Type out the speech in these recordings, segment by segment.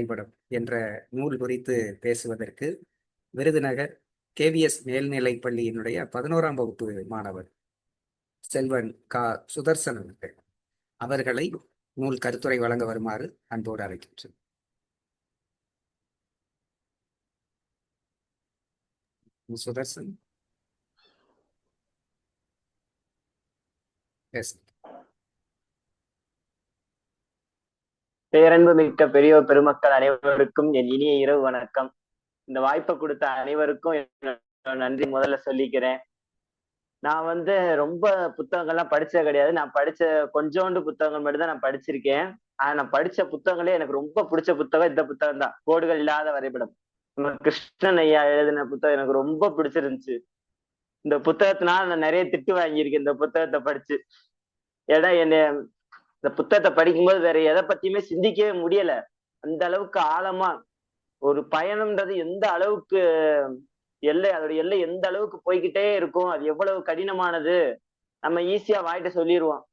செயல்படும் என்ற நூல் குறித்து பேசுவதற்கு விருதுநகர் கேவிஎஸ் மேல்நிலைப் பள்ளியினுடைய பதினோராம் வகுப்பு மாணவர் செல்வன் கா. சுதர்சன் அவர்கள். அவர்களை நூல் கருத்துரை வழங்க வருமாறு அன்போடு அழைக்கின்றேன். சுதர்சன். எஸ் பேரன்பு மிக்க பெரியோர் பெருமக்கள் அனைவருக்கும் என் இனிய இரவு வணக்கம். இந்த வாய்ப்பை கொடுத்த அனைவருக்கும் என்னோட நன்றி முதல்ல சொல்லிக்கிறேன். நான் வந்து ரொம்ப புத்தகங்கள்லாம் படிச்சது கிடையாது. நான் படிச்ச கொஞ்சோண்டு புத்தகங்கள் மட்டும் தான் நான் படிச்சிருக்கேன். ஆனா நான் படிச்ச புத்தகங்களே எனக்கு ரொம்ப பிடிச்ச புத்தகம் இந்த புத்தகம் தான். கோடுகள் இல்லாத வரைபடம். நம்ம கிருஷ்ணன் ஐயா எழுதின புத்தகம் எனக்கு ரொம்ப பிடிச்சிருந்துச்சு. இந்த புத்தகத்தினால நான் நிறைய திட்டு வாங்கியிருக்கேன். இந்த புத்தகத்தை படிச்சு. ஏடா என்ன இந்த புத்தகத்தை படிக்கும்போது வேற எதை பத்தியுமே சிந்திக்கவே முடியல. அந்த அளவுக்கு ஆழமா ஒரு பயணம்ன்றது எந்த அளவுக்கு எல்லை அதோட எல்லை எந்த அளவுக்கு போய்கிட்டே இருக்கும் அது எவ்வளவு கடினமானது நம்ம ஈஸியா வாயிட்ட சொல்லிடுவோம்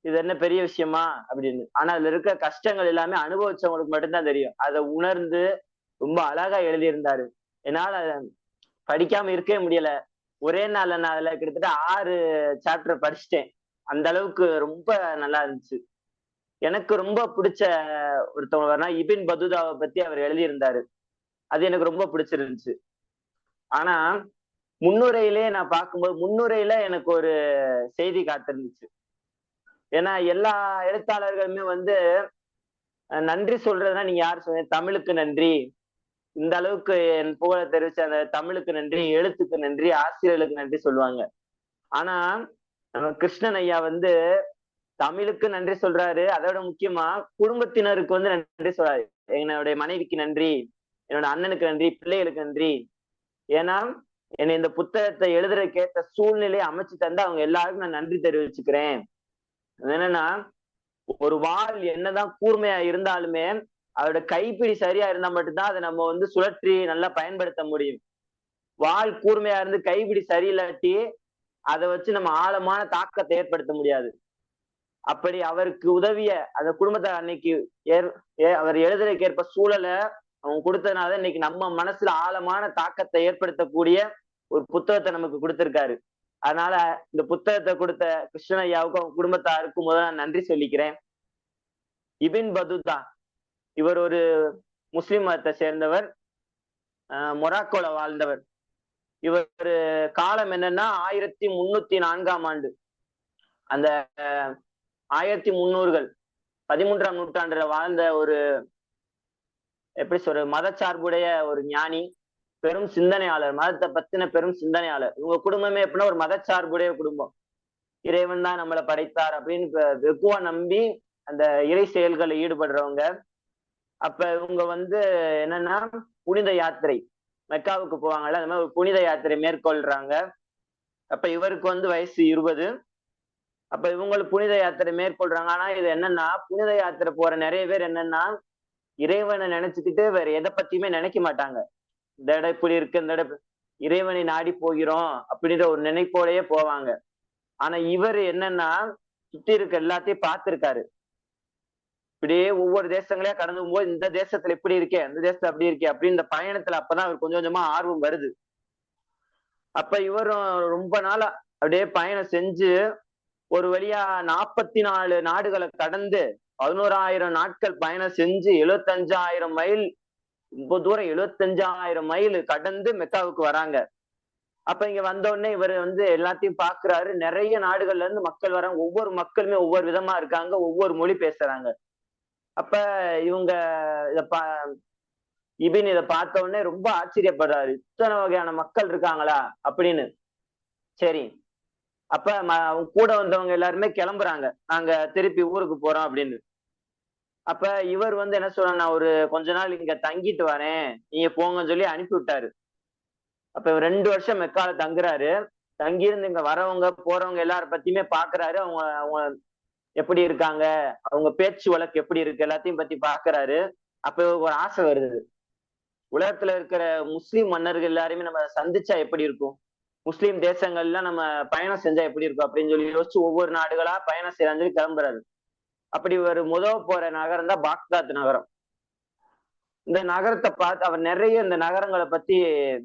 இது என்ன பெரிய விஷயமா? அப்படின்னு. ஆனா அதுல இருக்க கஷ்டங்கள் எல்லாமே அனுபவிச்சவங்களுக்கு மட்டும்தான் தெரியும். அதை உணர்ந்து ரொம்ப அழகா எழுதியிருந்தாரு. என்னால படிக்காம இருக்கவே முடியல. ஒரே நாள்ல நான் அதுல கிட்டத்தட்ட ஆறு சாப்டர் படிச்சுட்டேன். அந்த அளவுக்கு ரொம்ப நல்லா இருந்துச்சு. எனக்கு ரொம்ப பிடிச்ச ஒருத்தவங்க இபின் பதுதாவை பத்தி அவர் எழுதியிருந்தாரு. அது எனக்கு ரொம்ப பிடிச்சிருந்துச்சு. ஆனா முன்னுரையிலே நான் பார்க்கும்போது முன்னுரையில எனக்கு ஒரு செய்தி காத்திருந்துச்சு. ஏன்னா எல்லா எழுத்தாளர்களுமே வந்து நன்றி சொல்றதுன்னா நீங்க யார் சொன்னீங்க? தமிழுக்கு நன்றி. இந்த அளவுக்கு என் புகழை தெரிவிச்ச அந்த தமிழுக்கு நன்றி எழுத்துக்கு நன்றி ஆசிரியர்களுக்கு நன்றி சொல்லுவாங்க. ஆனா நம்ம கிருஷ்ணன் ஐயா வந்து தமிழுக்கு நன்றி சொல்றாரு. அதோட முக்கியமா குடும்பத்தினருக்கு வந்து நன்றி சொல்றாரு. என்னுடைய மனைவிக்கு நன்றி என்னோட அண்ணனுக்கு நன்றி பிள்ளைகளுக்கு நன்றி. ஏன்னா என்னை இந்த புத்தகத்தை எழுதுறதுக்கு ஏற்ற சூழ்நிலையை அமைச்சு தந்து அவங்க எல்லாருக்கும் நான் நன்றி தெரிவிச்சுக்கிறேன். என்னன்னா ஒரு வாழ் என்னதான் கூர்மையா இருந்தாலுமே அதோட கைப்பிடி சரியா இருந்தா மட்டும்தான் அதை நம்ம வந்து சுழற்றி நல்லா பயன்படுத்த முடியும். வாழ் கூர்மையா இருந்து கைப்பிடி சரியில்லாட்டி அதை வச்சு நம்ம ஆழமான தாக்கத்தை ஏற்படுத்த முடியாது. அப்படி அவருக்கு உதவிய அந்த குடும்பத்தை அன்னைக்கு ஏற் அவர் எழுதுறதுக்கு ஏற்ப சூழலை அவங்க கொடுத்ததுனால இன்னைக்கு நம்ம மனசுல ஆழமான தாக்கத்தை ஏற்படுத்தக்கூடிய ஒரு புத்தகத்தை நமக்கு கொடுத்திருக்காரு. அதனால இந்த புத்தகத்தை கொடுத்த கிருஷ்ணய்யாவுக்கும் அவங்க குடும்பத்தாருக்கும் முதல்ல நான் நன்றி சொல்லிக்கிறேன். இபின் பதுதா இவர் ஒரு முஸ்லிம் மதத்தை சேர்ந்தவர் மொராக்கோல வாழ்ந்தவர். இவர் காலம் என்னன்னா ஆயிரத்தி முன்னூத்தி நான்காம் ஆண்டு. அந்த ஆயிரத்தி முன்னூறுகள் பதிமூன்றாம் நூற்றாண்டுல வாழ்ந்த ஒரு எப்படி சொல்ற மதச்சார்புடைய ஒரு ஞானி பெரும் சிந்தனையாளர் மதத்தை பத்தின பெரும் சிந்தனையாளர். இவங்க குடும்பமே எப்படின்னா ஒரு மதச்சார்புடைய குடும்பம். இறைவன் தான் நம்மளை படைத்தார் அப்படின்னு வெகுவா நம்பி அந்த இறை செயல்களில் ஈடுபடுறவங்க. அப்ப இவங்க வந்து என்னன்னா புனித யாத்திரை. மெக்காவுக்கு போவாங்கல்ல அந்த மாதிரி ஒரு புனித யாத்திரை மேற்கொள்றாங்க. அப்ப இவருக்கு வந்து வயசு இருபது. அப்ப இவங்களுக்கு புனித யாத்திரை மேற்கொள்றாங்க. ஆனா இது என்னன்னா புனித யாத்திரை போற நிறைய பேர் என்னன்னா இறைவனை நினைச்சுக்கிட்டு வேற எதை பத்தியுமே நினைக்க மாட்டாங்க. இந்த இடம் இப்படி இருக்கு இந்த இடம் இறைவனை நாடி போகிறோம் அப்படின்ற ஒரு நினைப்போடையே போவாங்க. ஆனா இவர் என்னன்னா சுத்தி இருக்க எல்லாத்தையும் பார்த்திருக்காரு. இப்படியே ஒவ்வொரு தேசங்களையா கடந்து போது இந்த தேசத்துல இப்படி இருக்கே இந்த தேசத்துல அப்படி இருக்கே அப்படின்னு இந்த பயணத்துல அப்பதான் அவர் கொஞ்சம் கொஞ்சமா ஆர்வம் வருது. அப்ப இவரும் ரொம்ப நாளா அப்படியே பயணம் செஞ்சு ஒரு வழியா நாற்பத்தி நாலு நாடுகளை கடந்து பதினோராயிரம் நாட்கள் பயணம் செஞ்சு எழுபத்தஞ்சாயிரம் மைல் ரொம்ப தூரம் எழுபத்தஞ்சாயிரம் மைல் கடந்து மெக்காவுக்கு வராங்க. அப்ப இங்க வந்த உடனே இவர் வந்து எல்லாத்தையும் பாக்குறாரு. நிறைய நாடுகள்ல இருந்து மக்கள் வராங்க. ஒவ்வொரு மக்களுமே ஒவ்வொரு விதமா இருக்காங்க. ஒவ்வொரு மொழி பேசுறாங்க. அப்ப இவங்க இத பா இபின் இதை பார்த்த உடனே ரொம்ப ஆச்சரியப்படுறாரு. இத்தனை வகையான மக்கள் இருக்காங்களா? அப்படின்னு. சரி. அப்ப அவங்க கூட வந்தவங்க எல்லாருமே கிளம்புறாங்க. நாங்க திருப்பி ஊருக்கு போறோம் அப்படின்னு. அப்ப இவர் வந்து என்ன சொல்ற நான் ஒரு கொஞ்ச நாள் இங்க தங்கிட்டு வரேன். நீங்க போங்கன்னு சொல்லி அனுப்பி விட்டாரு. அப்ப இவர் ரெண்டு வருஷம் மெக்கால தங்குறாரு. தங்கியிருந்து இங்க வரவங்க போறவங்க எல்லார பத்தியுமே பாக்குறாரு. அவங்க அவங்க எப்படி இருக்காங்க? அவங்க பேச்சு வழக்கு எப்படி இருக்கு? எல்லாத்தையும் பத்தி பாக்குறாரு. அப்ப ஒரு ஆசை வருது. உலகத்துல இருக்கிற முஸ்லீம் மன்னர்கள் எல்லாருமே நம்ம சந்திச்சா எப்படி இருக்கும்? முஸ்லீம் தேசங்கள்ல நம்ம பயணம் செஞ்சா எப்படி இருக்கும்? அப்படின்னு சொல்லி யோசிச்சு ஒவ்வொரு நாடுகளா பயணம் செய்யலாம்னு சொல்லி கிளம்புறாரு. அப்படி ஒரு முதல் போற நகரம் தான் பாக்தாத் நகரம். இந்த நகரத்தை பார்த்து அவர் நிறைய இந்த நகரங்களை பத்தி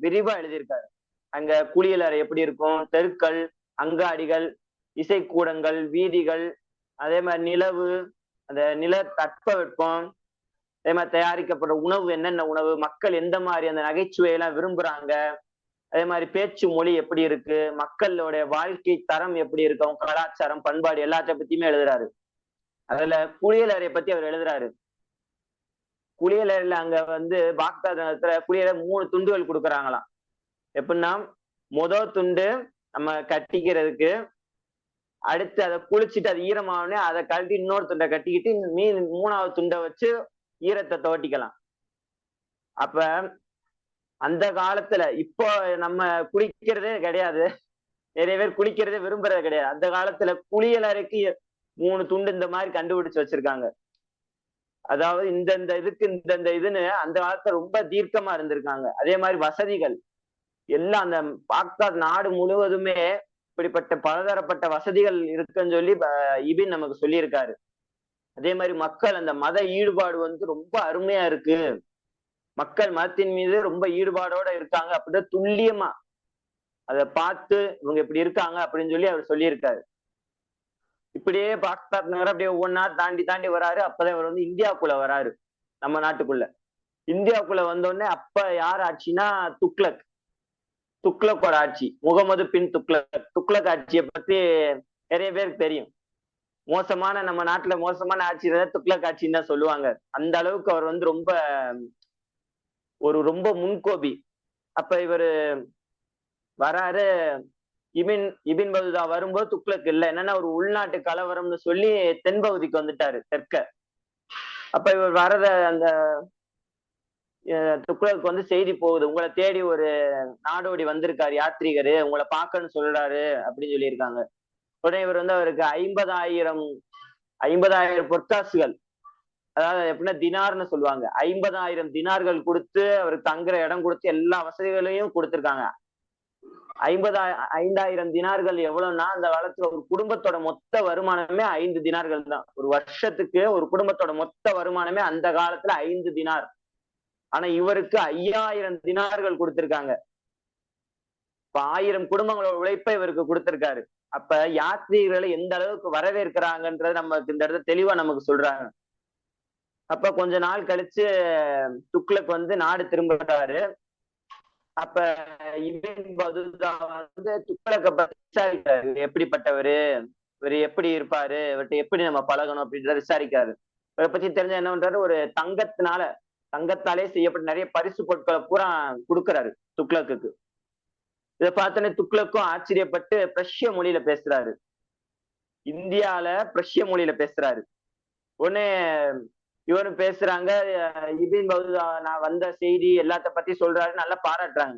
விரிவா எழுதியிருக்காரு. அங்க குளியலறை எப்படி இருக்கும்? தெருக்கள் அங்காடிகள் இசைக்கூடங்கள் வீதிகள் அதே மாதிரி நிலவு அந்த நில தட்பவெப்பம் அதே மாதிரி தயாரிக்கப்படுற உணவு என்னென்ன உணவு மக்கள் எந்த மாதிரி அந்த நகைச்சுவையெல்லாம் விரும்புறாங்க அதே மாதிரி பேச்சு மொழி எப்படி இருக்கு மக்களோட வாழ்க்கை தரம் எப்படி இருக்கு அவங்க கலாச்சாரம் பண்பாடு எல்லாத்த பத்தியுமே எழுதுறாரு. அதுல குளியலறையை பத்தி அவர் எழுதுறாரு. குளியலறையில அங்க வந்து பாக்தாத் குளியல மூணு துண்டுகள் கொடுக்குறாங்களாம். எப்படின்னா முதல் துண்டு நம்ம கட்டிக்கிறதுக்கு அடுத்து அதை குளிச்சுட்டு அது ஈரமாகனே அதை கழட்டி இன்னொரு துண்டை கட்டிக்கிட்டு மீன் மூணாவது துண்டை வச்சு ஈரத்தை தோட்டிக்கலாம். அப்ப அந்த காலத்துல இப்போ நம்ம குளிக்கிறதே கிடையாது. நிறைய பேர் குளிக்கிறதே விரும்புறது கிடையாது. அந்த காலத்துல குளியலறைக்கு மூணு துண்டு இந்த மாதிரி கண்டுபிடிச்சு வச்சிருக்காங்க. அதாவது இந்தந்த இதுக்கு இந்தந்த இதுன்னு அந்த காலத்துல ரொம்ப தீர்க்கமா இருந்திருக்காங்க. அதே மாதிரி வசதிகள். எல்லாம் அந்த பாக்தாத் நாடு முழுவதுமே இப்படிப்பட்ட பலதரப்பட்ட வசதிகள் இருக்குன்னு சொல்லி இபின் நமக்கு சொல்லியிருக்காரு. அதே மாதிரி மக்கள் அந்த மத ஈடுபாடு வந்து ரொம்ப அருமையா இருக்கு. மக்கள் மதத்தின் மீது ரொம்ப ஈடுபாடோட இருக்காங்க அப்படிதான் துல்லியமா. அதை பார்த்து இவங்க இப்படி இருக்காங்க அப்படின்னு சொல்லி அவர் சொல்லியிருக்காரு. இப்படியே பாக்தாத் நகர் அப்படியே ஒவ்வொன்னா தாண்டி தாண்டி வராரு. அப்பதான் இவர் வந்து இந்தியாவுக்குள்ள வராரு. நம்ம நாட்டுக்குள்ள. இந்தியாவுக்குள்ள வந்தோடனே அப்ப யார் ஆட்சினா துக்ளக். துக்ளக்கோட ஆட்சி முகமது பின் துக்ளக் துக்ளக் ஆட்சியை பத்தி நிறைய பேருக்கு தெரியும். மோசமான நம்ம நாட்டுல மோசமான ஆட்சி துக்ளக் ஆட்சின்னு தான் சொல்லுவாங்க. அந்த அளவுக்கு அவர் வந்து ரொம்ப ஒரு ரொம்ப முன்கோபி. அப்ப இவரு வராரு இபின் இபின் பகுதா வரும்போது துக்ளக் இல்ல. என்னன்னா ஒரு உள்நாட்டு கலவரம்னு சொல்லி தென்பகுதிக்கு வந்துட்டாரு தெற்க. அப்ப இவர் வர்ற அந்த துக்ளக்கு வந்து செய்தி போகுது. உங்களை தேடி ஒரு நாடோடி வந்திருக்காரு யாத்ரீகரு. உங்களை பார்க்கன்னு சொல்றாரு அப்படின்னு சொல்லியிருக்காங்க. உடனே இவர் வந்து அவருக்கு ஐம்பதாயிரம் ஐம்பதாயிரம் பொற்காசுகள். அதாவது எப்படின்னா தினார்னு சொல்லுவாங்க. ஐம்பதாயிரம் தினார்கள் கொடுத்து அவருக்கு தங்குற இடம் கொடுத்து எல்லா வசதிகளையும் கொடுத்துருக்காங்க. ஐம்பதா ஐந்தாயிரம் தினார்கள் எவ்வளவுன்னா அந்த காலத்துல ஒரு குடும்பத்தோட மொத்த வருமானமே ஐந்து தினார்கள் தான். ஒரு வருஷத்துக்கு ஒரு குடும்பத்தோட மொத்த வருமானமே அந்த காலத்துல ஐந்து தினார். ஆனா இவருக்கு ஐயாயிரம் தினார்கள் கொடுத்திருக்காங்க. இப்ப ஆயிரம் குடும்பங்களோட உழைப்பை இவருக்கு கொடுத்திருக்காரு. அப்ப யாத்திரிகளை எந்த அளவுக்கு வரவேற்கிறாங்கன்றது நமக்கு இந்த இடத்துல தெளிவா நமக்கு சொல்றாங்க. அப்ப கொஞ்ச நாள் கழிச்சு துக்ளக் வந்து நாடு திரும்புறாரு. அப்ப இபின் பதுதா வந்து துக்ளக்க விசாரிக்கிறாரு. எப்படிப்பட்டவரு? இவர் எப்படி இருப்பாரு? இவர்கிட்ட எப்படி நம்ம பழகணும் அப்படின்றத விசாரிக்காரு இவரை பத்தி தெரிஞ்ச என்ன பண்றாரு? ஒரு தங்கத்தினால தங்கத்தாலே செய்யப்பட்ட நிறைய பரிசு பொருட்களை பூரா கொடுக்குறாரு துக்ளக்கு இதை பார்த்தோன்னே துக்ளக்கும் ஆச்சரியப்பட்டு பிரஷ்ய மொழியில பேசுறாரு. இந்தியால பிரஷ்ய மொழியில பேசுறாரு. உடனே இவரும் பேசுறாங்க இபின் பௌதா நான் வந்த செய்தி எல்லாத்த பத்தி சொல்றாரு நல்லா பாராட்டுறாங்க.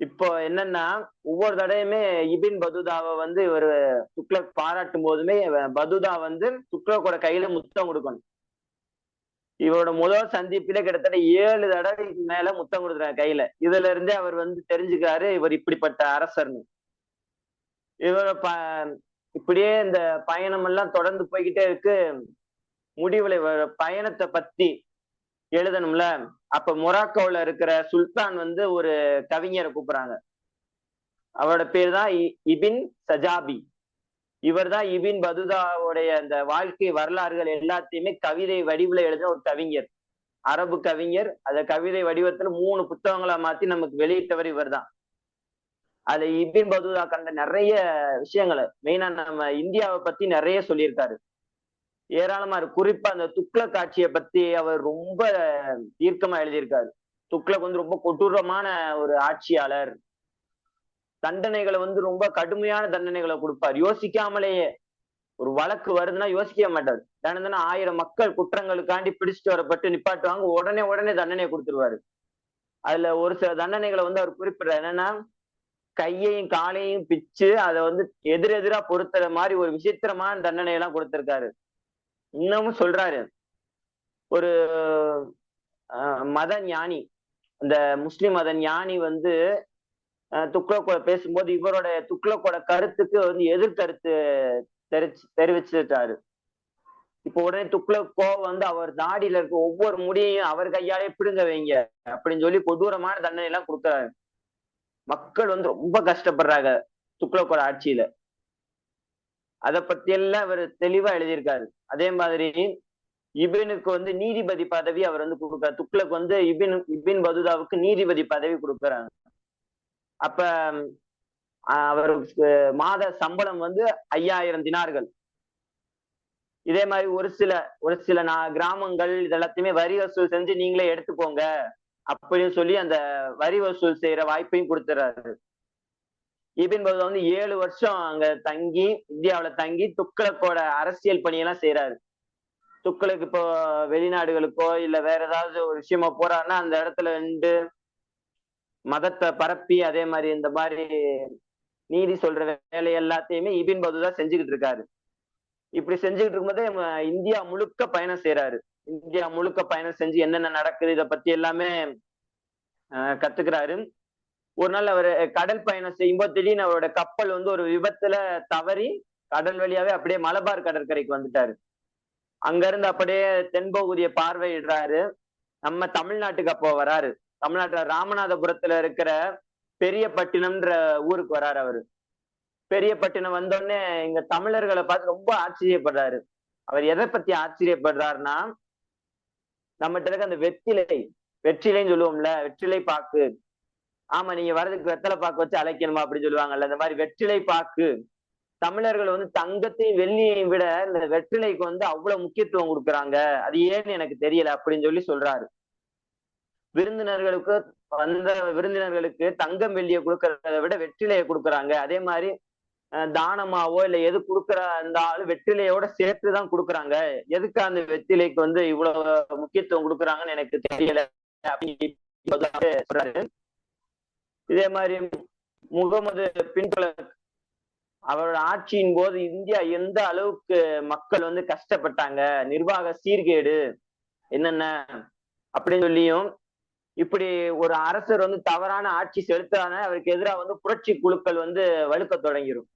இப்போ என்னன்னா ஒவ்வொரு தடையுமே இபின் பதுதாவை வந்து இவர் துக்ளக் பாராட்டும் போதுமே பதுதா வந்து துக்ளக்கோட கையில முத்தம் கொடுக்கணும். இவரோட முதல் சந்திப்பில கிட்டத்தட்ட ஏழு தடவைக்கு மேல முத்தம் கொடுக்குறாரு கையில. இதுல இருந்தே அவர் வந்து தெரிஞ்சுக்கிறாரு இவர் இப்படிப்பட்ட அரசர்னு. இவர ப இப்படியே இந்த பயணம் எல்லாம் தொடர்ந்து போய்கிட்டே இருக்கு. முடிவுல பயணத்தை பத்தி எழுதணும்ல? அப்ப மொராக்கோல இருக்கிற சுல்தான் வந்து ஒரு கவிஞரை கூப்பிடுறாங்க. அவரோட பேர் தான் இபின் சஜாபி. இவர் தான் இபின் பதுதாவுடைய அந்த வாழ்க்கை வரலாறுகள் எல்லாத்தையுமே கவிதை வடிவில் எழுதின ஒரு கவிஞர். அரபு கவிஞர். அத கவிதை வடிவத்துல மூணு புத்தகங்களா மாத்தி நமக்கு வெளியிட்டவர் இவர் தான் அது இபின் பதுதா கண்ட நிறைய விஷயங்களை மெயினா நம்ம இந்தியாவை பத்தி நிறைய சொல்லியிருக்காரு. ஏராளமா இருக்கு. குறிப்பா அந்த துக்ளக் காட்சியை பத்தி அவர் ரொம்ப தீர்க்கமா எழுதியிருக்காரு. துக்ளக் வந்து ரொம்ப கொடூரமான ஒரு ஆட்சியாளர். தண்டனைகளை வந்து ரொம்ப கடுமையான தண்டனைகளை கொடுப்பார். யோசிக்காமலேயே ஒரு வழக்கு வருதுன்னா யோசிக்க மாட்டார். தினம் ஆயிரம் மக்கள் குற்றங்களுக்காண்டி பிடிச்சிட்டு வரப்பட்டு நிப்பாட்டுவாங்க. உடனே உடனே தண்டனையை கொடுத்துருவாரு. அதுல ஒரு சில தண்டனைகளை வந்து அவர் குறிப்பிடுறாரு. என்னன்னா கையையும் காலையும் பிச்சு அதை வந்து எதிரெதிரா பொறுத்துற மாதிரி ஒரு விசித்திரமான தண்டனை எல்லாம் கொடுத்திருக்காரு. இன்னமும் சொல்றாரு. ஒரு மத ஞானி. அந்த முஸ்லிம் மத ஞானி வந்து துக்ளக்கோட பேசும்போது இவரோட துக்ளக்கோட கருத்துக்கு வந்து எதிர்கருத்து தெரிச்சு தெரிவிச்சுட்டாரு. இப்போ உடனே துக்ளக்கோ கோவம் வந்து அவர் தாடியில இருக்க ஒவ்வொரு முடியையும் அவர் கையாலே பிடுங்க வைங்க அப்படின்னு சொல்லி கொடூரமான தண்டனை எல்லாம் கொடுக்குறாரு. மக்கள் வந்து ரொம்ப கஷ்டப்படுறாங்க துக்ளக்கோட ஆட்சியில. அதை பத்தி எல்லாம் அவர் தெளிவா எழுதியிருக்காரு. அதே மாதிரி இபினுக்கு வந்து நீதிபதி பதவி அவர் வந்து கொடுக்குறாரு. துக்ளக் வந்து இபின் இபின் பதுதாவுக்கு நீதிபதி பதவி கொடுக்குறாங்க. அப்ப ஆஹ் அவருக்கு மாத சம்பளம் வந்து ஐயாயிரம் தினார்கள். இதே மாதிரி ஒரு சில ஒரு சில கிராமங்கள் இதெல்லாத்தையுமே வரி வசூல் செஞ்சு நீங்களே எடுத்துக்கோங்க அப்படின்னு சொல்லி அந்த வரி வசூல் செய்யற வாய்ப்பையும் கொடுத்துறாரு. இபின் பகுதா வந்து ஏழு வருஷம் அங்க தங்கி இந்தியாவுல தங்கி துக்ளக்கோட அரசியல் பணியெல்லாம் செய்யறாரு துக்களுக்கு இப்போ வெளிநாடுகளுக்கோ இல்ல வேற ஏதாவது ஒரு விஷயமா போறாருன்னா அந்த இடத்துல வந்து மதத்தை பரப்பி அதே மாதிரி இந்த மாதிரி நீதி சொல்ற வேலை எல்லாத்தையுமே இபின் பதுதா செஞ்சுக்கிட்டு இருக்காரு. இப்படி செஞ்சுக்கிட்டு இருக்கும்போதே நம்ம இந்தியா முழுக்க பயணம் செய்யறாரு இந்தியா முழுக்க பயணம் செஞ்சு என்னென்ன நடக்குது இதை பத்தி எல்லாமே கத்துக்கிறாரு. ஒரு நாள் அவர் கடல் பயணம் செய்யும்போது திடீர்னு அவரோட கப்பல் வந்து ஒரு விபத்துல தவறி கடல் வழியாவே அப்படியே மலபார் கடற்கரைக்கு வந்துட்டாரு. அங்க இருந்து அப்படியே தென்பகுதியை பார்வையிடுறாரு. நம்ம தமிழ்நாட்டுக்கு அப்போ வராரு. தமிழ்நாட்டுல ராமநாதபுரத்துல இருக்கிற பெரியப்பட்டினம்ன்ற ஊருக்கு வராரு அவரு. பெரியப்பட்டினம் வந்தோடனே இங்க தமிழர்களை பார்த்து ரொம்ப ஆச்சரியப்படுறாரு. அவர் எதை பத்தி ஆச்சரியப்படுறாருன்னா நம்மகிட்ட இருக்க அந்த வெற்றிலை வெற்றிலைன்னு சொல்லுவோம்ல வெற்றிலை பாக்கு. ஆமா நீங்க வர்றதுக்கு வெத்தலை பாக்கு வச்சு அழைக்கணுமா அப்படின்னு சொல்லுவாங்கல்ல இந்த மாதிரி வெற்றிலை பாக்கு. தமிழர்கள் வந்து தங்கத்தையும் வெள்ளியையும் விட இந்த வெற்றிலைக்கு வந்து அவ்வளவு முக்கியத்துவம் கொடுக்குறாங்க. அது ஏன்னு எனக்கு தெரியல அப்படின்னு சொல்லி சொல்றாரு. விருந்தினர்களுக்கு வந்த விருந்தினர்களுக்கு தங்கம் வெள்ளியை கொடுக்கறத விட வெற்றிலையை கொடுக்குறாங்க. அதே மாதிரி தானமாவோ இல்ல எது கொடுக்குற அந்த ஆளு வெற்றிலையோட சேர்த்து தான் கொடுக்குறாங்க. எதுக்கு அந்த வெற்றிலைக்கு வந்து இவ்வளவு முக்கியத்துவம் கொடுக்குறாங்கன்னு எனக்கு தெரியல அப்படின்னு சொல்றாரு. இதே மாதிரி முகமது பின்புல அவரோட ஆட்சியின் போது இந்தியா எந்த அளவுக்கு மக்கள் வந்து கஷ்டப்பட்டாங்க? நிர்வாக சீர்கேடு என்னென்ன அப்படின்னு சொல்லியும் இப்படி ஒரு அரசர் வந்து தவறான ஆட்சி செலுத்தான அவருக்கு எதிராக வந்து புரட்சி குழுக்கள் வந்து வலுக்க தொடங்கிரும்.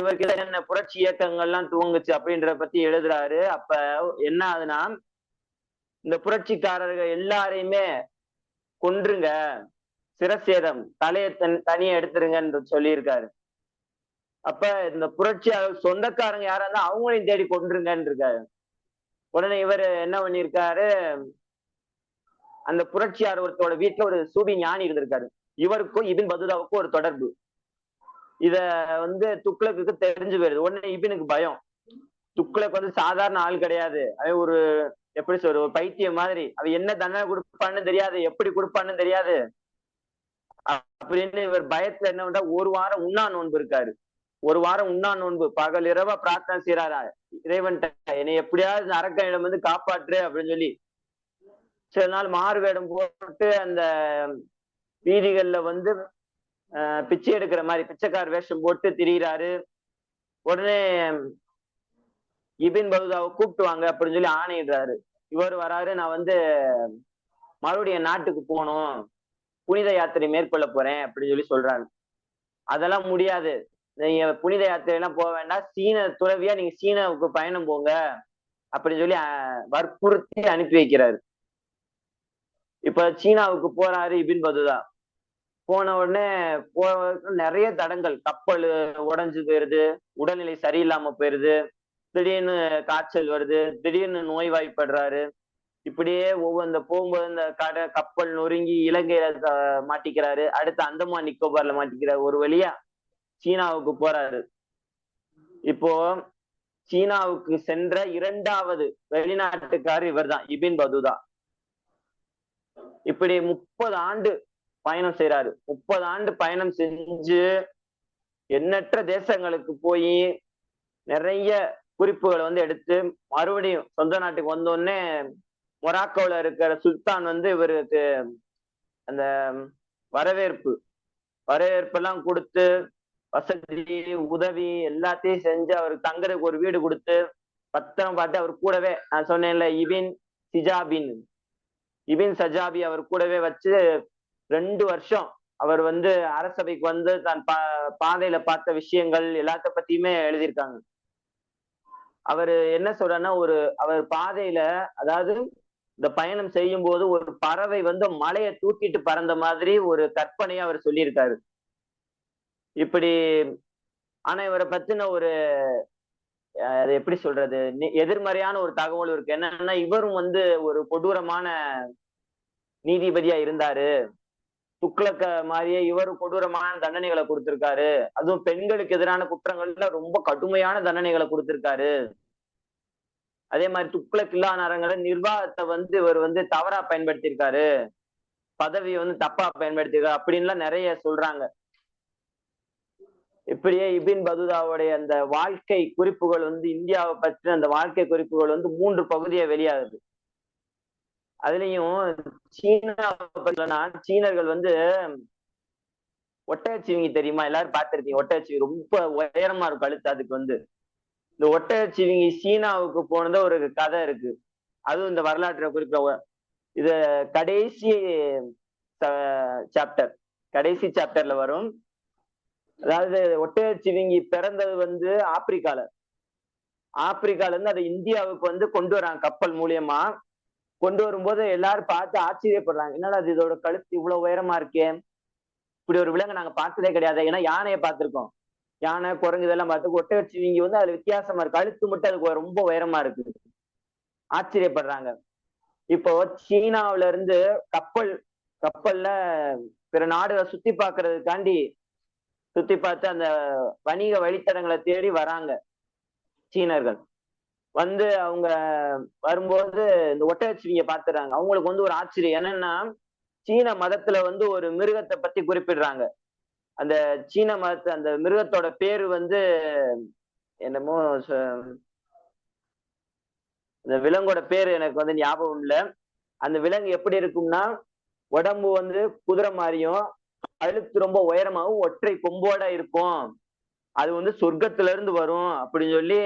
இவருக்கு என்ன புரட்சி இயக்கங்கள்லாம் துவங்குச்சு அப்படின்றத பத்தி எழுதுறாரு. அப்ப என்ன ஆகுதுன்னா இந்த புரட்சிக்காரர்கள் எல்லாரையுமே கொன்றுங்க. சிரசேதம் தலையை தன் தனியா எடுத்துருங்கன்னு சொல்லியிருக்காரு. அப்ப இந்த புரட்சியாளர் சொந்தக்காரங்க யாரா இருந்தா அவங்களையும் தேடி கொண்டுருங்கன்னு இருக்காரு உடனே இவர் என்ன பண்ணிருக்காரு அந்த புரட்சியார் ஒருத்தோட வீட்டுல ஒரு சூபி ஞானி இருந்திருக்காரு. இவருக்கும் இபின் பதுதாவுக்கும் ஒரு தொடர்பு. இத வந்து துக்ளக்கு தெரிஞ்சு போயிருது. உடனே இபினுக்கு பயம். துக்ளக் வந்து சாதாரண ஆள் கிடையாது. அவன் ஒரு எப்படி சொல்ற ஒரு பைத்தியம் மாதிரி. அவ என்ன தண்டனை கொடுப்பான்னு தெரியாது. எப்படி கொடுப்பான்னு தெரியாது. அப்படின்னு இவர் பயத்துல என்ன பண்றா ஒரு வாரம் உண்ணா நோன்பு இருக்காரு. ஒரு வாரம் உண்ணா நோன்பு. பகல் இரவா பிரார்த்தனை செய்யறாரா இறைவன்ட்ட என்னை எப்படியாவது அரக்கனிடம் வந்து காப்பாற்று அப்படின்னு சொல்லி சில நாள் மாறு வேடம் போட்டு அந்த வீதிகள்ல வந்து பிச்சை எடுக்கிற மாதிரி பிச்சைக்கார வேஷம் போட்டு திரியிறாரு. உடனே இபின் பகுதாவை கூப்பிட்டுவாங்க அப்படின்னு சொல்லி ஆணையிடுறாரு. இவர் வராரு நான் வந்து மறுபடியும் நாட்டுக்கு போகணும் புனித யாத்திரை மேற்கொள்ள போறேன் அப்படின்னு சொல்லி சொல்றாரு அதெல்லாம் முடியாது. நீங்க புனித யாத்திரை எல்லாம் போக வேண்டாம். சீன துறவியா நீங்க சீனாவுக்கு பயணம் போங்க அப்படின்னு சொல்லி வற்புறுத்தி அனுப்பி வைக்கிறாரு. இப்ப சீனாவுக்கு போறாரு இபின் பதுதா போன உடனே போ நிறைய தடங்கள். கப்பல் உடஞ்சு போயிருது. உடல்நிலை சரியில்லாம போயிருது. திடீர்னு காய்ச்சல் வருது. திடீர்னு நோய்வாய்ப்படுறாரு. இப்படியே ஒவ்வொரு போகும்போது இந்த கடை கப்பல் நொறுங்கி இலங்கையில மாட்டிக்கிறாரு. அடுத்து அந்தமான் நிக்கோபார்ல மாட்டிக்கிறாரு. ஒரு வழியா சீனாவுக்கு போறாரு. இப்போ சீனாவுக்கு சென்ற இரண்டாவது வெளிநாட்டுக்காரர் இவர் தான் இபின் பதுதா இப்படி முப்பது ஆண்டு பயணம் செய்யறாரு முப்பது ஆண்டு பயணம் செஞ்சு எண்ணற்ற தேசங்களுக்கு போய் நிறைய குறிப்புகளை வந்து எடுத்து மறுபடியும் சொந்த நாட்டுக்கு வந்தோடனே மொராக்கோல இருக்கிற சுல்தான் வந்து இவருக்கு அந்த வரவேற்பு. வரவேற்பெல்லாம் கொடுத்து வசதி உதவி எல்லாத்தையும் செஞ்சு அவருக்கு தங்குறதுக்கு ஒரு வீடு கொடுத்து பத்திரம் பார்த்து அவர் கூடவே நான் சொன்னேன்ல இபின் சிஜாபின். இபின் சஜாபி அவர் கூடவே வச்சு ரெண்டு வருஷம் அவர் வந்து அரசபைக்கு வந்து தான் பா பாதையில பார்த்த விஷயங்கள் எல்லாத்த பத்தியுமே எழுதியிருக்காங்க. அவர் என்ன சொல்றாருன்னா ஒரு அவர் பாதையில அதாவது இந்த பயணம் செய்யும் போது ஒரு பறவை வந்து மலையை தூக்கிட்டு பறந்த மாதிரி ஒரு கற்பனையை அவர் சொல்லியிருக்காரு. இப்படி ஆனா இவரை பத்தின ஒரு அது எப்படி சொல்றது? எதிர்மறையான ஒரு தகவல் இருக்கு. என்னன்னா இவரும் வந்து ஒரு கொடூரமான நீதிபதியா இருந்தாரு. துக்ளக்க மாதிரியே இவர் கொடூரமான தண்டனைகளை கொடுத்திருக்காரு. அதுவும் பெண்களுக்கு எதிரான குற்றங்கள்ல ரொம்ப கடுமையான தண்டனைகளை கொடுத்திருக்காரு. அதே மாதிரி துக்ளக் இல்லா நேரங்கள நிர்வாகத்தை வந்து இவர் வந்து தவறா பயன்படுத்தியிருக்காரு. பதவியை வந்து தப்பா பயன்படுத்தியிருக்காரு. அப்படின்லாம் நிறைய சொல்றாங்க. இப்படியே இபின் பதுதாவுடைய அந்த வாழ்க்கை குறிப்புகள் வந்து இந்தியாவை பற்றின அந்த வாழ்க்கை குறிப்புகள் வந்து மூன்று பகுதியை வெளியாகுது. அதுலயும் சீனா சீனர்கள் வந்து ஒட்டகச்சிவிங்கி தெரியுமா? எல்லாரும் பார்த்திருக்கீங்க ஒட்டகச்சிவி ரொம்ப உயரமா இருக்கும் கழுத்து அதுக்கு வந்து. இந்த ஒட்டகச்சிவிங்கி சீனாவுக்கு போனது ஒரு கதை இருக்கு. அதுவும் இந்த வரலாற்றை குறிப்பிட இது கடைசி சாப்டர் கடைசி சாப்டர்ல வரும். அதாவது ஒட்டகச்சிவிங்கி பிறந்தது வந்து ஆப்பிரிக்கால. ஆப்பிரிக்கால இருந்து அதை இந்தியாவுக்கு வந்து கொண்டு வராங்க கப்பல் மூலியமா. கொண்டு வரும்போது எல்லாரும் பார்த்து ஆச்சரியப்படுறாங்க. என்னடா இது இதோட கழுத்து இவ்வளவு உயரமா இருக்கே. இப்படி ஒரு விலங்கு நாங்க பார்த்ததே கிடையாது. ஏன்னா யானையை பார்த்துருக்கோம். யானை குரங்கு இதெல்லாம் பார்த்து ஒட்டகச்சிவிங்கி வந்து அதுல வித்தியாசமா இருக்கு. கழுத்து மட்டும் அதுக்கு ரொம்ப உயரமா இருக்கு. ஆச்சரியப்படுறாங்க. இப்போ சீனாவுல இருந்து கப்பல் கப்பல்ல பிற நாடுகளை சுத்தி பாக்குறதுக்காண்டி சுத்தி பார்த்து அந்த வணிக வழித்தடங்களை தேடி வராங்க சீனர்கள். வந்து அவங்க வரும்போது இந்த ஒட்டகச்சிவிங்க பாத்துறாங்க அவங்களுக்கு வந்து ஒரு ஆச்சரியம். என்னன்னா சீன மதத்துல வந்து ஒரு மிருகத்தை பத்தி குறிப்பிடுறாங்க. அந்த சீன மதத்து அந்த மிருகத்தோட பேரு வந்து என்னமோ சொ- அந்த விலங்கோட பேரு எனக்கு வந்து ஞாபகம் இல்லை. அந்த விலங்கு எப்படி இருக்கும்னா உடம்பு வந்து குதிரை மாதிரியும் கழுத்து ரொம்ப உயரமாவும் ஒற்றை கொம்போட இருக்கும். அது வந்து சொர்க்கத்துல இருந்து வரும் அப்படின்னு சொல்லி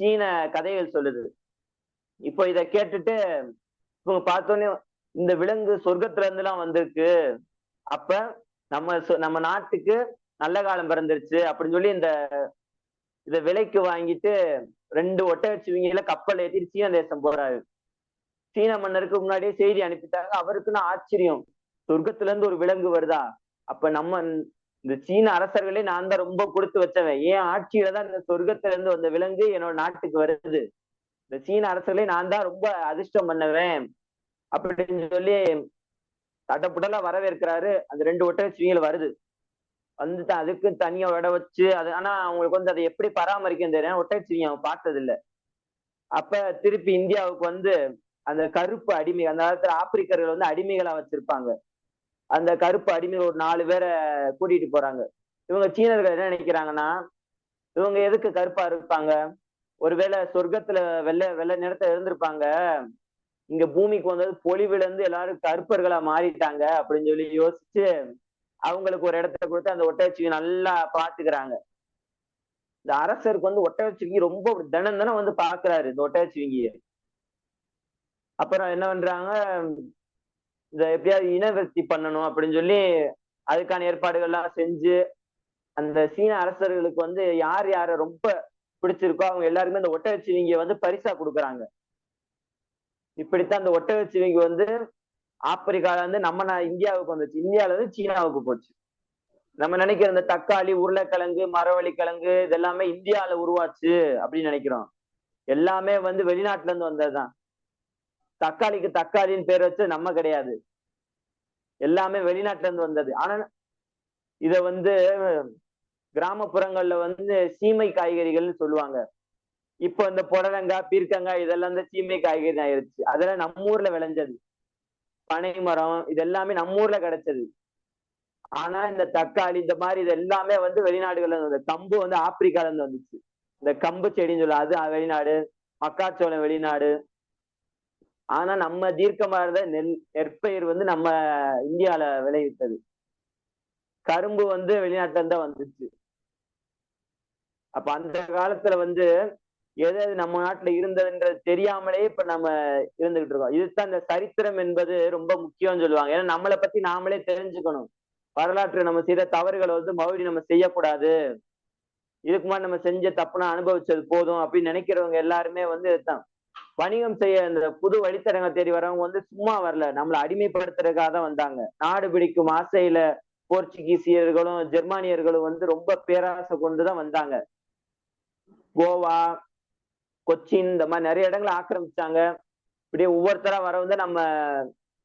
சீன கதைகள் சொல்லுது. இப்போ இத கேட்டுட்டு இவங்க பார்த்தோன்னே இந்த விலங்கு சொர்க்கத்துல இருந்து எல்லாம் வந்திருக்கு. அப்ப நம்ம நம்ம நாட்டுக்கு நல்ல காலம் பிறந்துருச்சு அப்படின்னு சொல்லி இந்த இத விலைக்கு வாங்கிட்டு ரெண்டு ஒட்டகச்சிவிங்கள கப்பல் ஏற்றி சீன தேசம் போறாரு. சீன மன்னருக்கு முன்னாடியே செய்தி அனுப்பிட்டாங்க. அவருக்குன்னு ஆச்சரியம். சொர்க்கத்துல இருந்து ஒரு விலங்கு வருதா? அப்ப நம்ம இந்த சீன அரசர்களே நான் தான் ரொம்ப கொடுத்து வச்சவன். ஏன் ஆட்சியில தான் இந்த சொர்க்கத்துல இருந்து வந்த விலங்கு என்னோட நாட்டுக்கு வருது? இந்த சீன அரசர்களே நான் தான் ரொம்ப அதிர்ஷ்டம் பண்ணவேன். அப்படின்னு சொல்லி தட்டப்புடலா வரவேற்கிறாரு. அந்த ரெண்டு ஒட்டகச்சிவிங்கள் வருது. வந்துட்டு அதுக்கு தனியா விட வச்சு அது ஆனா அவங்களுக்கு வந்து அதை எப்படி பராமரிக்கும் தெரியும் ஒட்டகச்சிவிங்க அவங்க பார்த்தது இல்ல அப்ப திருப்பி இந்தியாவுக்கு வந்து அந்த கருப்பு அடிமை அந்த காலத்துல ஆப்பிரிக்கர்கள் வந்து அடிமைகளா வச்சிருப்பாங்க. அந்த கருப்பு அடிமை ஒரு நாலு பேரை கூட்டிட்டு போறாங்க. இவங்க சீனர்கள் என்ன நினைக்கிறாங்கன்னா இவங்க எதுக்கு கருப்பா இருப்பாங்க? ஒருவேளை சொர்க்கத்துல வெள்ளை வெள்ளை நிறத்தை இருந்திருப்பாங்க. இங்க பூமிக்கு வந்தது இருந்து எல்லாரும் கருப்பர்களா மாறிட்டாங்க அப்படின்னு சொல்லி யோசிச்சு அவங்களுக்கு ஒரு இடத்த கொடுத்து அந்த ஒட்டகச்சிவி நல்லா பாத்துக்கிறாங்க இந்த அரசருக்கு வந்து ஒட்டகச்சிவிங்கி ரொம்ப தினம் தினம் வந்து பாக்குறாரு இந்த ஒட்டகச்சிவிங்கிய. அப்புறம் என்ன பண்றாங்க? இதை எப்படியாவது இனவர்த்தி பண்ணணும் அப்படின்னு சொல்லி அதுக்கான ஏற்பாடுகள்லாம் செஞ்சு அந்த சீன அரசர்களுக்கு வந்து யார் யார ரொம்ப பிடிச்சிருக்கோ அவங்க எல்லாருக்குமே அந்த ஒட்டகச்சிவிங்க வந்து பரிசா கொடுக்குறாங்க. இப்படித்தான் அந்த ஒட்டகச்சிவிங்க வந்து ஆப்பிரிக்கால இருந்து நம்ம இந்தியாவுக்கு வந்துச்சு. இந்தியால இருந்து சீனாவுக்கு போச்சு. நம்ம நினைக்கிற இந்த தக்காளி உருளைக்கிழங்கு மரவள்ளி கிழங்கு இதெல்லாமே இந்தியால உருவாச்சு அப்படின்னு நினைக்கிறோம். எல்லாமே வந்து வெளிநாட்டுல இருந்து வந்ததுதான். தக்காளிக்கு தக்காளின்னு பேர் வச்சு நம்ம கிடையாது. எல்லாமே வெளிநாட்டுல இருந்து வந்தது. ஆனா இத வந்து கிராமப்புறங்கள்ல வந்து சீமை காய்கறிகள்னு சொல்லுவாங்க. இப்போ இந்த புடலங்காய் பீர்க்கங்காய் இதெல்லாம் வந்து சீமை காய்கறி ஆயிருச்சு. அதெல்லாம் நம்ம ஊர்ல விளைஞ்சது. பனை மரம் இது எல்லாமே நம்ம ஊர்ல கிடைச்சது. ஆனா இந்த தக்காளி இந்த மாதிரி இது எல்லாமே வந்து வெளிநாடுகள்ல இருந்து கம்பு வந்து ஆப்பிரிக்கால இருந்து வந்துச்சு. இந்த கம்பு செடின்னு சொல்ல அது வெளிநாடு. மக்காச்சோளம் வெளிநாடு. ஆனா நம்ம தீர்க்கமா இருந்த நெல் நெற்பயிர் வந்து நம்ம இந்தியால விளைவித்தது. கரும்பு வந்து வெளிநாட்டுல இருந்தா வந்துச்சு. அப்ப அந்த காலத்துல வந்து எது எது நம்ம நாட்டுல இருந்ததுன்றது தெரியாமலே இப்ப நம்ம இருந்துகிட்டு இருக்கோம். இதுதான் இந்த சரித்திரம் என்பது ரொம்ப முக்கியம்னு சொல்லுவாங்க. ஏன்னா நம்மளை பத்தி நாமளே தெரிஞ்சுக்கணும். வரலாற்று நம்ம செய்த தவறுகளை வந்து மறுபடியும் நம்ம செய்யக்கூடாது. இதுக்கு முன்னாடி நம்ம செஞ்ச தப்புனா அனுபவிச்சது போதும் அப்படின்னு நினைக்கிறவங்க எல்லாருமே வந்து இதுதான். வணிகம் செய்ய இந்த புது வழித்தடங்க தேடி வரவங்க வந்து சும்மா வரல. நம்மளை அடிமைப்படுத்துறதுக்காக தான் வந்தாங்க. நாடு பிடிக்கும் ஆசையில போர்ச்சுகீசியர்களும் ஜெர்மானியர்களும் வந்து ரொம்ப பேராசை கொண்டுதான் வந்தாங்க. கோவா கொச்சின் இந்த மாதிரி நிறைய இடங்களை ஆக்கிரமிச்சாங்க. இப்படியே ஒவ்வொருத்தரா வர வந்து நம்ம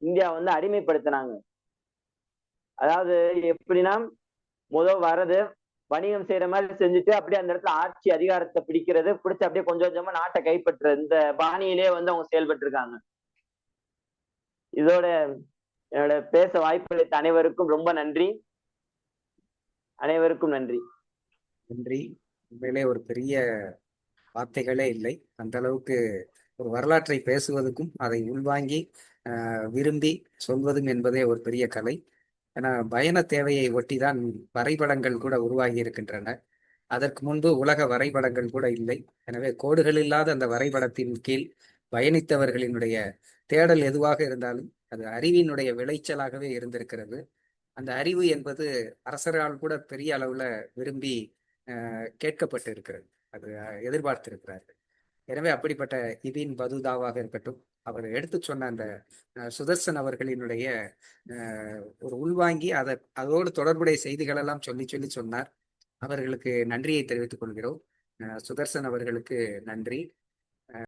இந்தியா வந்து அடிமைப்படுத்தினாங்க. அதாவது எப்படின்னா முதல் வர்றது வணிகம் செய்யற மாதிரி செஞ்சுட்டு அப்படியே அந்த இடத்துல ஆட்சி அதிகாரத்தை பிடிக்கிறது பிடிச்சு அப்படியே கொஞ்சம் கொஞ்சமா நாட்டை கைப்பற்ற இந்த பாணியிலே வந்து அவங்க செயல்பட்டு இருக்காங்க இதோட என்னோட பேச வாய்ப்பளித்த அனைவருக்கும் ரொம்ப நன்றி. அனைவருக்கும் நன்றி. நன்றி. உண்மையிலே ஒரு பெரிய வார்த்தைகளே இல்லை. அந்த அளவுக்கு ஒரு வரலாற்றை பேசுவதற்கும் அதை உள்வாங்கி ஆஹ், விரும்பி சொல்வதும் என்பதே ஒரு பெரிய கலை. ஏன்னா பயண தேவையை ஒட்டி தான் வரைபடங்கள் கூட உருவாகி இருக்கின்றன. அதற்கு முன்பு உலக வரைபடங்கள் கூட இல்லை. எனவே கோடுகள் இல்லாத அந்த வரைபடத்தின் கீழ் பயணித்தவர்களினுடைய தேடல் எதுவாக இருந்தாலும் அது அறிவினுடைய விளைச்சலாகவே இருந்திருக்கிறது. அந்த அறிவு என்பது அரசரால் கூட பெரிய அளவுல விரும்பி ஆஹ், கேட்கப்பட்டு இருக்கிறது அது எதிர்பார்த்திருக்கிறார்கள். எனவே அப்படிப்பட்ட இபின் பதுதாவாக இருக்கட்டும் அவர் எடுத்து சொன்ன அந்த அஹ், சுதர்சன் அவர்களினுடைய அஹ், ஒரு உள்வாங்கி அதை அதோடு தொடர்புடைய செய்திகள் எல்லாம் சொல்லி சொல்லி சொன்னார். அவர்களுக்கு நன்றியை தெரிவித்துக் கொள்கிறோம். அஹ், சுதர்சன் அவர்களுக்கு நன்றி.